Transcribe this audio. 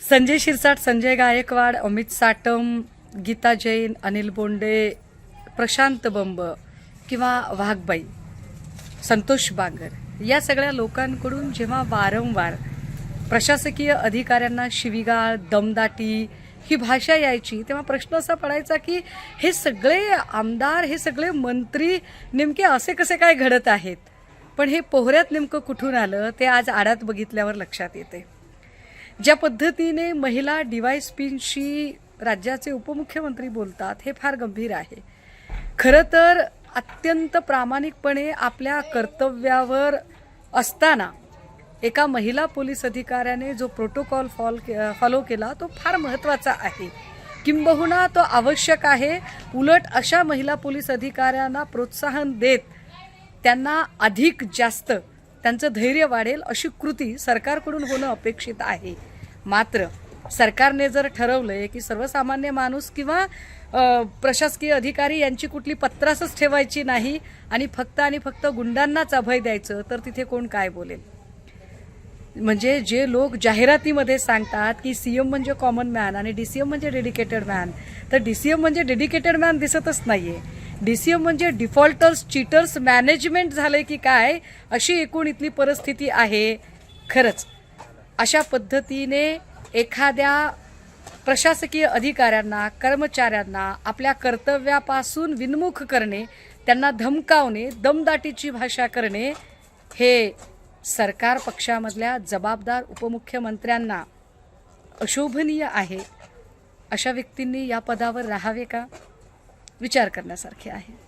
संजय शिरसाट संजय गायकवाड अमित साटम गीता जैन अनिल बोंडे प्रशांत बंब किंवा वाघबाई संतोष बांगर या सगळ्या लोकांकडून जेव्हा वारंवार प्रशासकीय अधिकाऱ्यांना शिवीगाळ दमदाटी ही भाषा यायची तेव्हा प्रश्न असा पडायचा की हे सगळे आमदार हे सगळे मंत्री नेमके असे कसे काय घडत आहेत? पण हे पोहऱ्यात नेमकं कुठून आलं ते आज आडात बघितल्यावर लक्षात येते. ज्या पद्धतीने महिला डिवायसपींशी राज्याचे उपमुख्यमंत्री बोलतात हे फार गंभीर आहे. खरं तर अत्यंत प्रामाणिकपणे आपल्या कर्तव्यावर असताना एका महिला पोलीस अधिकाऱ्याने जो प्रोटोकॉल फॉल फॉलो केला तो फार महत्त्वाचा आहे. किंबहुना तो आवश्यक आहे उलट अशा महिला पोलीस अधिकाऱ्यांना प्रोत्साहन देत त्यांना अधिक जास्त त्यांचं धैर्य वाढेल अशी कृती सरकारकडून होणं अपेक्षित आहे. मात्र सरकारने जर ठरवलंय की सर्वसामान्य माणूस किंवा प्रशासकीय अधिकारी यांची कुठली पत्रासच ठेवायची नाही आणि फक्त आणि फक्त गुंडांनाच अभय द्यायचं तर तिथे कोण काय बोलेल? म्हणजे जे लोक जाहिरातीमध्ये सांगतात की सी एम म्हणजे कॉमन मॅन आणि डी सी एम म्हणजे डेडिकेटेड मॅन तर डी सी एम म्हणजे डेडिकेटेड मॅन दिसतच नाही आहे डी सी एम म्हणजे डिफॉल्टर्स चीटर्स मॅनेजमेंट झालं की काय अशी एकूण इथली परिस्थिती आहे. खरंच. अशा पद्धतीने एखाद्या प्रशासकीय अधिकाऱ्यांना कर्मचाऱ्यांना आपल्या कर्तव्यापासून विनमुख करणे त्यांना धमकावणे दमदाटीची भाषा करणे हे सरकार पक्षामधल्या जबाबदार उपमुख्यमंत्र्यांना अशोभनीय आहे. अशा व्यक्तींनी या पदावर राहावे का? विचार करण्यासारखे आहे.